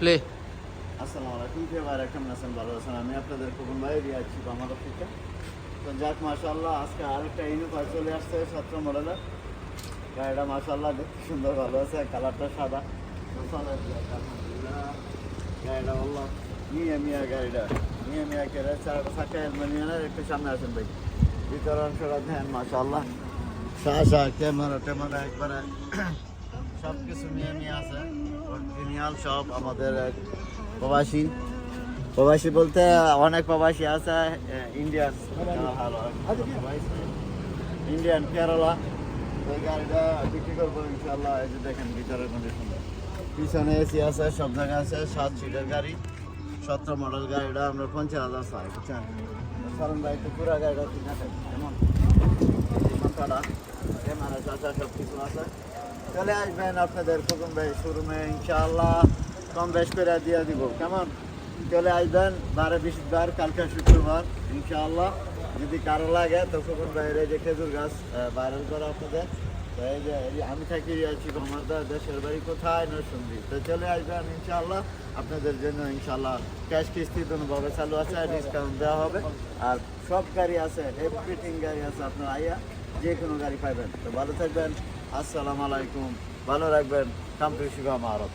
Play আসসালামু আলাইকুম কে ভাই কেমন আছেন ভালো আছেন আমি আপনাদের খবর ভাই রিয়াজ ছি আমার থেকে তো যাক মাশাআল্লাহ আজকে আরেকটা ইউনিফার চলে আসছে সতেরো মডেলের গাড়িটা মাশাআল্লাহ দেখতে সুন্দর ভালো আছে কালারটা সাদা তো চলে যাক, আলহামদুলিল্লাহ। গাড়িটা বললাম মিয়া মিয়া গাড়িটা মিয়া মিয়া কেড়ে চারটা চাকা হেলমেট নিয়ে নেন, একটু সামনে আসেন ভাই ভিতর অংশটা দেন মাশাআল্লাহ শাহ শাহ ক্যামেরা ট্যামেরা একবারে সব কিছু নিয়ে নিয়ে আছে সব আমাদের প্রবাসী। প্রবাসী বলতে অনেক প্রবাসী আছে ইন্ডিয়ান ইন্ডিয়ান কেরালা গাড়িটা দেখেন পিছনে এসি আছে, সব জায়গায় আছে, সাত সিটের গাড়ি, সতেরো মডেল আমরা কারণ সব কিছু আছে। চলে আসবেন আপনাদের খুকুম ভাই শোরুমে, ইনশাআল্লাহ কম বেশ করে দিয়ে দিব। কেমন? চলে আসবেন বারে বৃহস্পতিবার কালকে শুক্রবার, ইনশাআল্লাহ। যদি কারও লাগে, তো খুকুম ভাইয়ের যে খেজুর গাছ ভাইরাল করা আপনাদের। আমি থাকি আছি আমার দেশের বাড়ি কোথায়? নরসিংদী। তো চলে আসবেন, ইনশাআল্লাহ। আপনাদের জন্য ইনশাআল্লাহ ক্যাশ কিস্তি দুভাবে চালু আছে ডিসকাউন্ট দেওয়া হবে। আর সব গাড়ি আছে এভরিথিং গাড়ি আছে আপনার আইয়া যে কোনো গাড়ি পাইবেন। তো ভালো থাকবেন। আসসালামু আলাইকুম। ভালো রাখবেন। কামপ্রিয় শিবা মারত